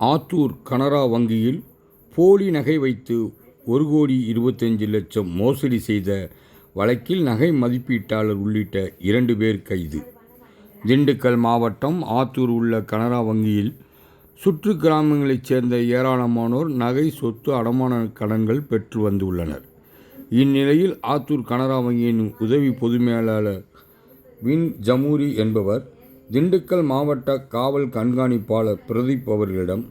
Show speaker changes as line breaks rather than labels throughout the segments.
ஆத்தூர் கனரா வங்கியில் போலி நகை வைத்து ஒரு கோடி இருபத்தஞ்சு லட்சம் மோசடி செய்த வழக்கில் நகை மதிப்பீட்டாளர் உள்ளிட்ட இரண்டு பேர் கைது. திண்டுக்கல் மாவட்டம் ஆத்தூர் உள்ள கனரா வங்கியில் சுற்று கிராமங்களைச் சேர்ந்த ஏராளமானோர் நகை சொத்து அடமான கடன்கள் பெற்று வந்துள்ளனர். இந்நிலையில் ஆத்தூர் கனரா வங்கியின் உதவி பொது மேலாளர் வின் ஜமூரி என்பவர் திண்டுக்கல் மாவட்ட காவல் கண்காணிப்பாளர் பிரதீப் அவர்களிடம்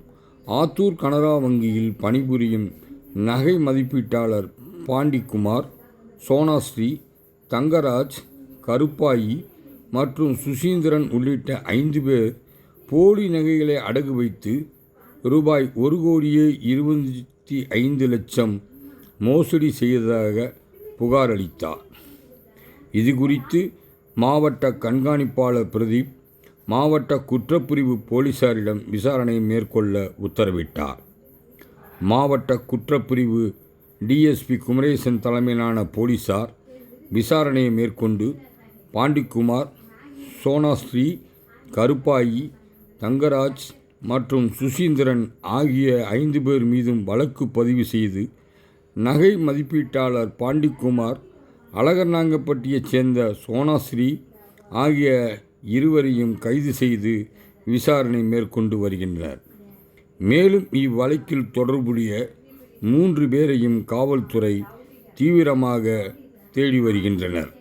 ஆத்தூர் கனரா வங்கியில் பணிபுரியும் நகை மதிப்பீட்டாளர் பாண்டிக்குமார் சோனாஸ்ரீ தங்கராஜ் கருப்பாயி மற்றும் சுசீந்திரன் உள்ளிட்ட ஐந்து பேர் போலி நகைகளை அடகு வைத்து ரூபாய் ஒரு கோடியே இருபத்தி ஐந்து லட்சம் மோசடி செய்ததாக புகார் அளித்தார். இது குறித்து மாவட்ட கண்காணிப்பாளர் பிரதீப் மாவட்ட குற்றப்பிரிவு போலீசாரிடம் விசாரணை மேற்கொள்ள உத்தரவிட்டார். மாவட்ட குற்றப்பிரிவு டிஎஸ்பி குமரேசன் தலைமையிலான போலீசார் விசாரணையை மேற்கொண்டு பாண்டிக்குமார் சோனாஸ்ரீ கருப்பாயி தங்கராஜ் மற்றும் சுசீந்திரன் ஆகிய ஐந்து பேர் மீதும் வழக்கு பதிவு செய்து நகை மதிப்பீட்டாளர் பாண்டிக்குமார் அழகர்நாங்கப்பட்டியைச் சேர்ந்த சோனாஸ்ரீ ஆகிய இருவரையும் கைது செய்து விசாரணை மேற்கொண்டு வருகின்றனர். மேலும் இவ்வழக்கில் தொடர்புடைய மூன்று பேரையும் காவல்துறை தீவிரமாக தேடி வருகின்றனர்.